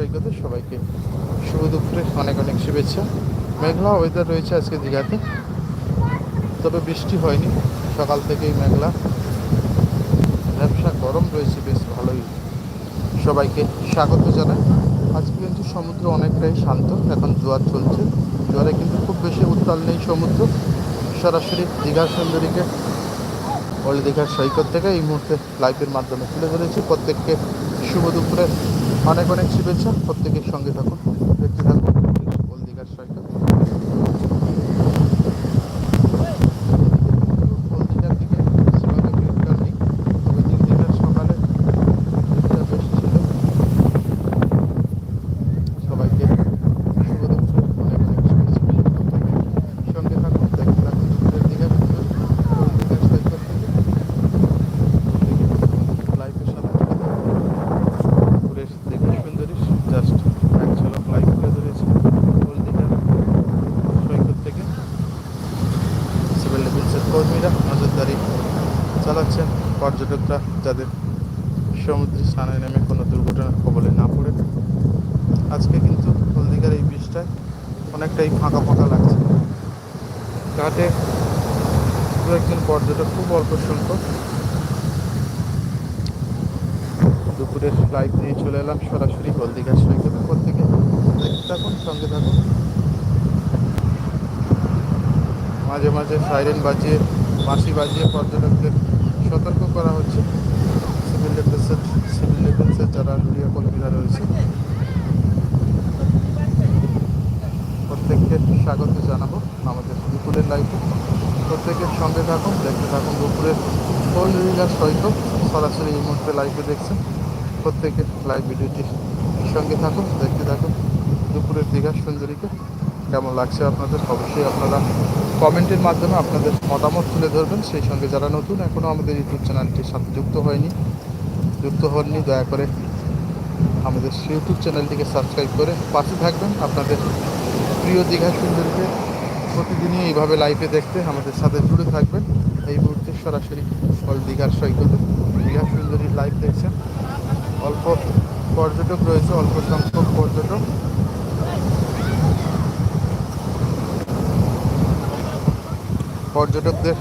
সৈকতে সবাইকে শুভ দুপুরে অনেক অনেক শুভেচ্ছা। মেঘলা ওয়েদার রয়েছে আজকে দীঘাতে, তবে বৃষ্টি হয়নি। সকাল থেকেই মেঘলা। ব্যবসা গরম রয়েছে, বেশ ভালোই। সবাইকে স্বাগত জানাই। আজকে কিন্তু সমুদ্র অনেকটাই শান্ত, এখন জোয়ার চলছে। জোয়ারে কিন্তু খুব বেশি উত্তাল নেই সমুদ্র। সরাসরি দীঘার সুন্দরীকে ওল্ড দীঘার সৈকত থেকে এই মুহূর্তে লাইভের মাধ্যমে তুলে ধরেছি। প্রত্যেককে শুভ দুপুরে। অনেক অনেক শুভেচ্ছা। প্রত্যেকের সঙ্গে থাকুন। দেখতে থাকুন ওল্ড দীঘার সৈকত ওল্ড দীঘার দিকে সেভাবে ভিড়টা নেই তবে দিক দীঘার সকালে ভিড়টা বেশ ছিল সবাইকে শুভ দুপুরে অনেক অনেক শুভেচ্ছা প্রত্যেকের সঙ্গে থাকুন দেখতে থাকুন দুপুরের দীঘার ওল্ড দীঘার সৈকত থেকে লাইফের সাথে পুরের দেখে সুন্দরী জাস্ট এক ঝলক লাইভ তুলে ধরেছি হলদিঘা সৈকত থেকে সিভিল ডিফেন্সের কর্মীরা নজরদারি চালাচ্ছেন। পর্যটকরা যাদের সমুদ্রে স্নানে নেমে কোনো দুর্ঘটনার কবলে না পড়ে। আজকে কিন্তু হলদিঘার এই বীজটায় অনেকটাই ফাঁকা ফাঁকা লাগছে। ঘাটে দু একজন পর্যটক খুব অল্প সংখ্যক। দুপুরের লাইভ নিয়ে চলে এলাম সরাসরি হলদিঘাট সৈকতে। প্রত্যেকে দেখতে থাকুন সঙ্গে থাকুন। মাঝে মাঝে সাইরেন বাজিয়ে, বাঁশি বাজিয়ে পর্যটকদের সতর্ক করা হচ্ছে। সিভিল ডিফেন্সের সিভিল ডিফেন্সের যারা কর্মীরা রয়েছে, প্রত্যেককে স্বাগত জানাব আমাদের দুপুরের লাইফে প্রত্যেকের সঙ্গে থাকুন, দেখতে থাকুন দুপুরের হলদিঘাট সৈকত, সরাসরি এই মুহূর্তে লাইভে দেখছেন। প্রত্যেকের লাইভ ভিডিওটির সঙ্গে থাকুন, দেখতে থাকুন দুপুরের দীঘার সুন্দরীকে। কেমন লাগছে আপনাদের, অবশ্যই আপনারা কমেন্টের মাধ্যমে আপনাদের মতামত তুলে ধরবেন। সেই সঙ্গে যারা নতুন এখনও আমাদের ইউটিউব চ্যানেলটির সাথে যুক্ত হয়নি, যুক্ত হননি, দয়া করে আমাদের ইউটিউব চ্যানেলটিকে সাবস্ক্রাইব করে পাশে থাকবেন। আপনাদের প্রিয় দীঘা সুন্দরকে প্রতিদিনই এইভাবে লাইভে দেখতে আমাদের সাথে জুড়ে থাকবেন। এই মুহূর্তে সরাসরি অল দীঘার সৈকতে দীঘা সুন্দরীর লাইভ দেখছেন। অল্প পর্যটক রয়েছে, অল্প সংখ্যক পর্যটক। পর্যটকদের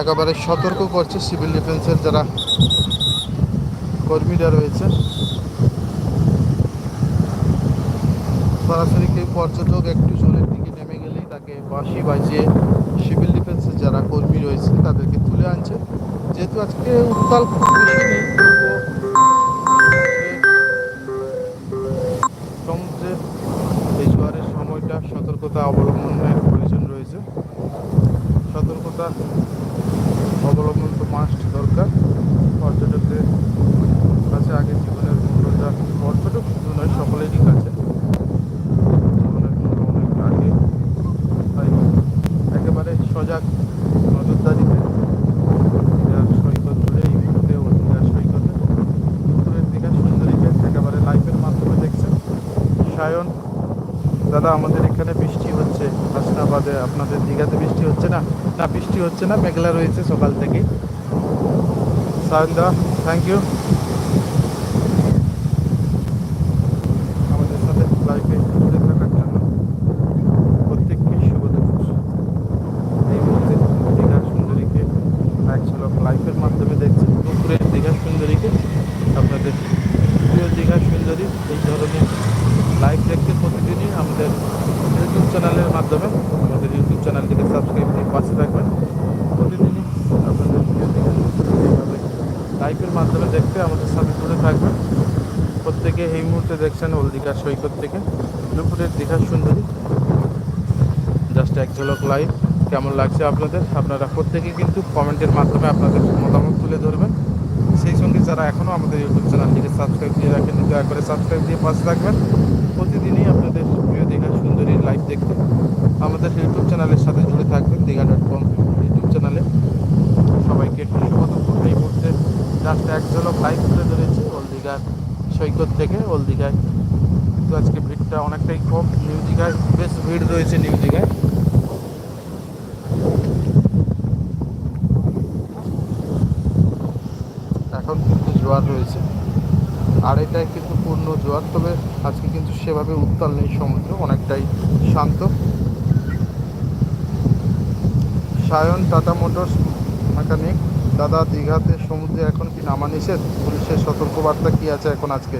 একেবারে সতর্ক করছে সিভিল ডিফেন্সের যারা কর্মীরা রয়েছে। সরাসরি কেউ পর্যটক একটু জলের দিকে নেমে গেলেই তাকে বাঁশি বাজিয়ে সিভিল ডিফেন্সের যারা কর্মী রয়েছে তাদেরকে তুলে আনছে। যেহেতু আজকে উত্তাল খুব বেশি নেই তবুও সমুদ্রে এই জোয়ারের সময়টা সতর্কতা অবলম্বনের প্রয়োজন রয়েছে সতর্কতা অবলম্বন তো মাস্ট দরকার পর্যটকদের কাছে আগে জীবনের মূল্যটা পর্যটক শুধু নয় সকলেরই কাছে জীবনের মূল্য অনেক আগে তাই একেবারে সজাগ নজরদারিতে দীঘার সৈকত জুড়ে এই মুহূর্তে ও দীঘার সৈকতে দুপুরের দীঘা সুন্দরীকে একেবারে লাইভের মাধ্যমে দেখছেন সায়ন দাদা আমাদের এখানে বৃষ্টি হচ্ছে। হাসনাবাদে আপনাদের দীঘাতে বৃষ্টি হচ্ছে না? না, বৃষ্টি হচ্ছে না, মেঘলা রয়েছে সকাল থেকে। সায়ন দা থ্যাংক ইউ আমাদের সাথে লাইভে জুড়ে থাকার জন্য প্রত্যেককে শুভ দুপুর এই মুহূর্তে দীঘা সুন্দরীকে এক ঝলক লাইভের মাধ্যমে দেখছেন দুপুরের দীঘা সুন্দরীকে আপনাদের প্রিয় দীঘা সুন্দরী এই ধরনের লাইভ দেখতে প্রতিদিনই আমাদের ইউটিউব চ্যানেলের মাধ্যমে আমাদের ইউটিউব চ্যানেলটিকে সাবস্ক্রাইব দিয়ে পাশে থাকবেন। প্রতিদিনই আপনাদের এইভাবে লাইভের মাধ্যমে দেখতে আমাদের সাথে জুড়ে থাকবেন। প্রত্যেকে এই মুহূর্তে দেখছেন ওল সৈকত থেকে। দুপুরের দীঘার সুন্দরী। জাস্ট এক ঝলক লাইভ কেমন লাগছে আপনাদের? আপনারা প্রত্যেকে কিন্তু কমেন্টের মাধ্যমে আপনাদের মতামত তুলে ধরবেন। সেই সঙ্গে যারা এখনও আমাদের ইউটিউব চ্যানেলটিকে সাবস্ক্রাইব দিয়ে রাখেন দয়া করে সাবস্ক্রাইব দিয়ে পাশে থাকবেন। প্রতিদিনই আপনাদের প্রিয় দীঘা সুন্দরীর লাইভ দেখতে। আমাদের ইউটিউব চ্যানেলের সাথে জুড়ে থাকবেন দীঘা ডট কম ইউটিউব চ্যানেলে। সবাইকে দুপুর এই মুহূর্তে জাস্ট এক ঝলক লাইভ তুলে ধরেছি দীঘার সৈকত থেকে। ওল দীঘায় কিন্তু আজকে ভিড়টা অনেকটাই কম। নিউ দীঘায় বেশ ভিড় রয়েছে নিউ দীঘায়। এখন কিন্তু জোয়ার রয়েছে। আড়াইটায় কিন্তু পূর্ণ জোয়ার, তবে আজকে কিন্তু সেভাবে উত্তাল নেই সমুদ্র, অনেকটাই শান্ত। সায়ন, টাটা মোটরস, মেকানিক, দাদা দীঘাতে সমুদ্রে এখন কি নামা নিষেধ? পুলিশের সতর্কবার্তা কি আছে এখন আজকে?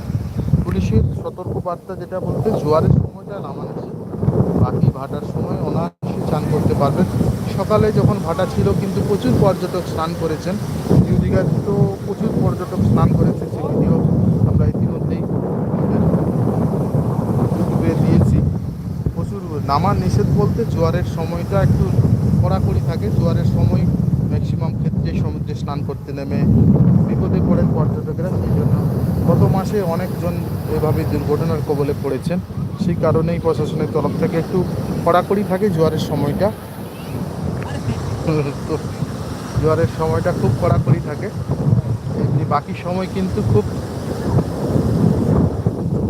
পুলিশের সতর্কবার্তা যেটা বলতে, জোয়ারের সময়টা নামা নিষেধ। বাকি ভাটার সময় অনায়াসে স্নান করতে পারবেন। সকালে যখন ভাটা ছিল, কিন্তু প্রচুর পর্যটক স্নান করেছেন। নিউ দীঘাতে তো প্রচুর পর্যটক স্নান করেছে সে আমরা ইতিমধ্যেই দিয়েছি। প্রচুর নামা নিষেধ বলতে, জোয়ারের সময়টা একটু কড়াকড়ি থাকে, জোয়ারের সময় ম্যাক্সিমাম ক্ষেত্রে সমুদ্রে স্নান করতে নেমে বিপদে পড়েন পর্যটকেরা। সেই জন্য গত মাসে অনেকজন এভাবে দুর্ঘটনার কবলে পড়েছেন। সেই কারণেই প্রশাসনের তরফ থেকে একটু কড়াকড়ি থাকে জোয়ারের সময়টা। তো জোয়ারের সময়টা খুব কড়াকড়ি থাকে। এমনি বাকি সময় কিন্তু খুব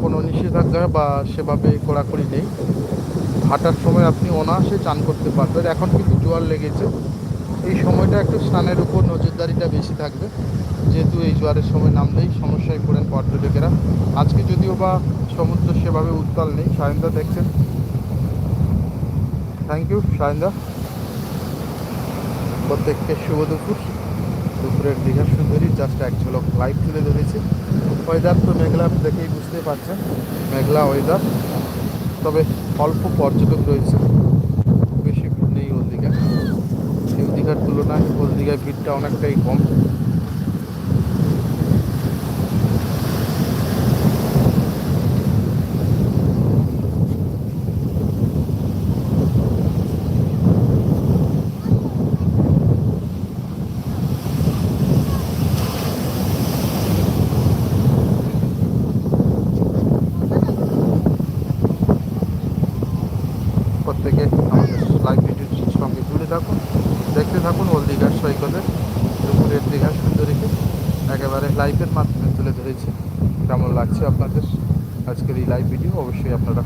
কোনো নিষেধাজ্ঞা বা সেভাবে কড়াকড়ি নেই। হাঁটার সময় আপনি অনায়াসে চান করতে পারবেন। এখন কিন্তু জোয়ার লেগেছে। এই সময়টা একটু স্নানের উপর নজরদারিটা বেশি থাকবে। যেহেতু এই জোয়ারের সময় নামলেই সমস্যায় পড়েন পর্যটকেরা। আজকে যদিও বা সমুদ্র সেভাবে উত্তাল নেই, সায়ন্দা দেখছেন। থ্যাংক ইউ সায়ন্দা। প্রত্যেককে শুভ দুপুর। দুপুরের দীঘা সুন্দরী জাস্ট এক ঝলক লাইভ তুলে ধরেছি। ওয়েদার তো মেঘলা দেখেই বুঝতে পারছেন। মেঘলা ওয়েদার তবে অল্প পর্যটক রয়েছে। বেশি ভিড় নেই দীঘায় নিউ দীঘার তুলনায় হলদিঘায় দীঘায় ভিড়টা অনেকটাই কম। প্রত্যেকে আমাদের লাইভ ভিডিওর সঙ্গে জুড়ে থাকুন, দেখতে থাকুন ওল দীঘার সৈকতে দুপুরের দীঘার সুন্দরীকে একেবারে লাইভের মাধ্যমে তুলে ধরেছি। কেমন লাগছে আপনাদের আজকের এই লাইভ ভিডিও অবশ্যই আপনারা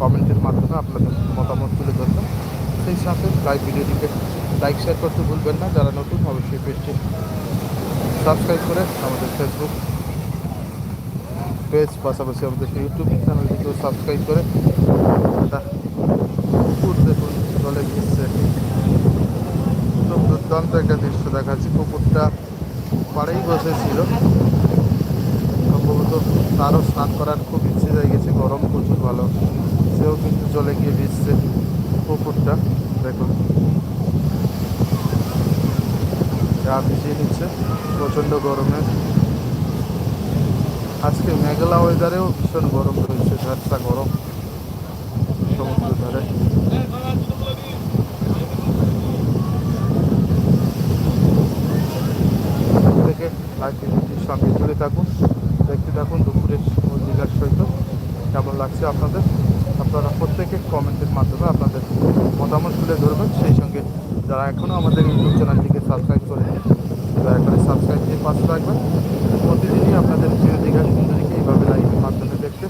কমেন্টের মাধ্যমে আপনাদের মতামত তুলে ধরবেন। সেই সাথে লাইভ ভিডিওটিকে লাইক শেয়ার করতে ভুলবেন না। যারা নতুন, অবশ্যই পেজটি সাবস্ক্রাইব করে আমাদের ফেসবুক পেজ পাশাপাশি আমাদের ইউটিউব চ্যানেলটিকেও সাবস্ক্রাইব করে। পুকুর দেখুন জলে ভিজছে। খুব দুর্দান্ত একটা দৃশ্য দেখাচ্ছি। পুকুরটা পাড়েই বসেছিল। সম্ভবত তারও স্নান করার খুব ইচ্ছে হয়ে গেছে গরম প্রচুর ভালো। সেও কিন্তু জলে গিয়ে ভিজছে পুকুরটা দেখুন। গা ভিজিয়ে নিচ্ছে। প্রচণ্ড গরমে। আজকে মেঘলা ওয়েদারেও ভীষণ গরম রয়েছে। ঝাপসা গরম। ধারে থেকে টিভিটির সঙ্গে জুড়ে থাকুন। দেখতে থাকুন দুপুরের দীঘার সৈকত, কেমন লাগছে আপনাদের? আপনারা প্রত্যেকে কমেন্টের মাধ্যমে আপনাদের মতামত তুলে ধরবেন। সেই সঙ্গে যারা এখনও আমাদের ইউটিউব চ্যানেলটিকে সাবস্ক্রাইব করেনি, দয়া করে সাবস্ক্রাইব দিয়ে পাশে রাখবেন প্রতিদিনই আপনাদের প্রিয় দীঘা সুন্দরীকে এইভাবে লাইভের মাধ্যমে দেখতে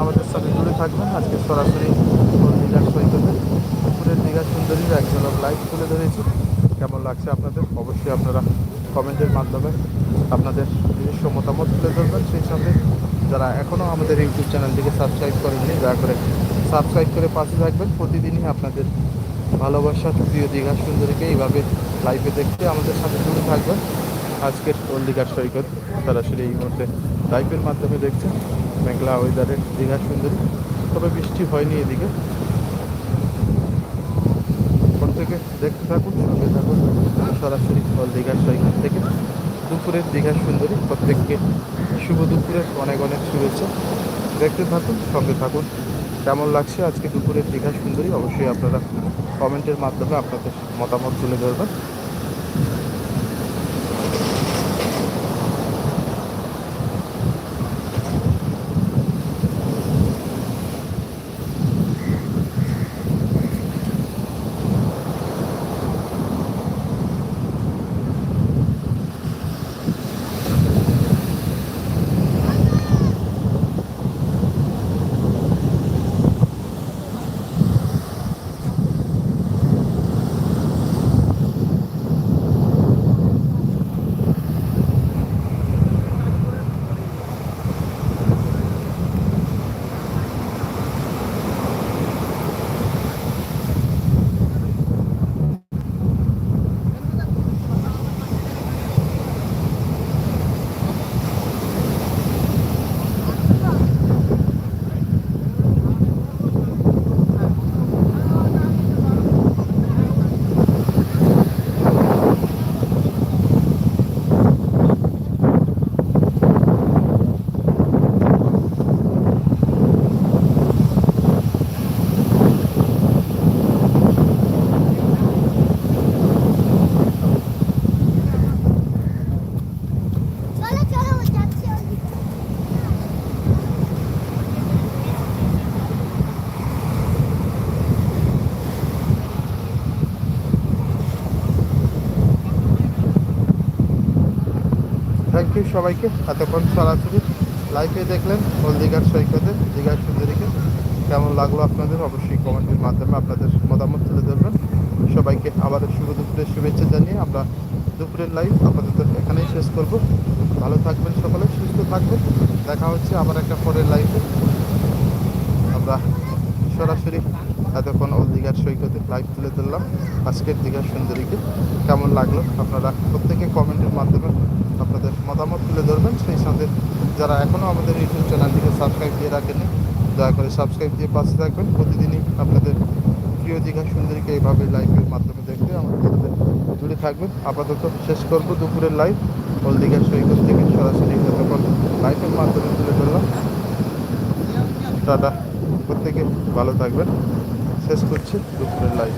আমাদের সাথে জুড়ে থাকবেন। আজকে সরাসরি দীঘার সৈকতে। দুপুরের দীঘা সুন্দরীর এক ঝলক লাইভ তুলে ধরেছি। কেমন লাগছে আপনাদের? অবশ্যই আপনারা কমেন্টের মাধ্যমে আপনাদের নিজস্ব মতামত তুলে ধরবেন। সেই সাথে যারা এখনও আমাদের ইউটিউব চ্যানেলটিকে সাবস্ক্রাইব করেননি, দয়া করে সাবস্ক্রাইব করে পাশে থাকবেন। প্রতিদিনই আপনাদের ভালোবাসা প্রিয় দীঘা সুন্দরীকে এইভাবে লাইভে দেখতে আমাদের সাথে জুড়ে থাকবেন। আজকের দীঘার সৈকত সরাসরি এই মুহূর্তে লাইভের মাধ্যমে দেখছেন। মেঘলা ওয়েদারের দীঘা, সুন্দরী। তবে বৃষ্টি হয়নি এদিকে। প্রত্যেকে দেখতে থাকুন, সঙ্গে থাকুন। সরাসরি ওল দীঘার সৈকত থেকে দুপুরের দীঘার সুন্দরী। প্রত্যেককে শুভ দুপুরের অনেক অনেক শুভেচ্ছা। দেখতে থাকুন, সঙ্গে থাকুন। কেমন লাগছে আজকে দুপুরের দীঘা, সুন্দরী? অবশ্যই আপনারা কমেন্টের মাধ্যমে আপনাদের মতামত তুলে ধরবেন। ইউ সবাইকে। এতক্ষণ সরাসরি লাইভে দেখলেন হলদিঘাট সৈকতে। দীঘার সুন্দরীকে কেমন লাগল আপনাদের? অবশ্যই কমেন্টের মাধ্যমে আপনাদের মতামত তুলে ধরবেন। সবাইকে আবারও শুভ দুপুরের শুভেচ্ছা জানিয়ে আমরা দুপুরের লাইভ আপাতত এখানেই শেষ করব। ভালো থাকবেন সকলে, সুস্থ থাকবেন। দেখা হচ্ছে আবার একটা পরের লাইভে আমরা সরাসরি এতক্ষণ ওল দীঘার সৈকতে লাইভ তুলে ধরলাম। আজকের দীঘার সুন্দরীকে কেমন লাগল আপনারা প্রত্যেকে কমেন্টের মাধ্যমে আপনাদের মতামত তুলে ধরবেন। সেই সাথে যারা এখনও আমাদের ইউটিউব চ্যানেলটিকে সাবস্ক্রাইব দিয়ে রাখেনি দয়া করে সাবস্ক্রাইব দিয়ে পাশে থাকবেন। প্রতিদিনই আপনাদের প্রিয় দীঘা সুন্দরীকে এইভাবে লাইভের মাধ্যমে দেখতে আমাদের সাথে জুড়ে থাকবেন। আপাতত শেষ করব দুপুরের লাইভ ওল দীঘার সৈকত থেকে সরাসরি এতক্ষণ লাইভের মাধ্যমে তুলে ধরলাম। টাটা। প্রত্যেকে ভালো থাকবেন। শেষ করছি দুপুরের লাইভ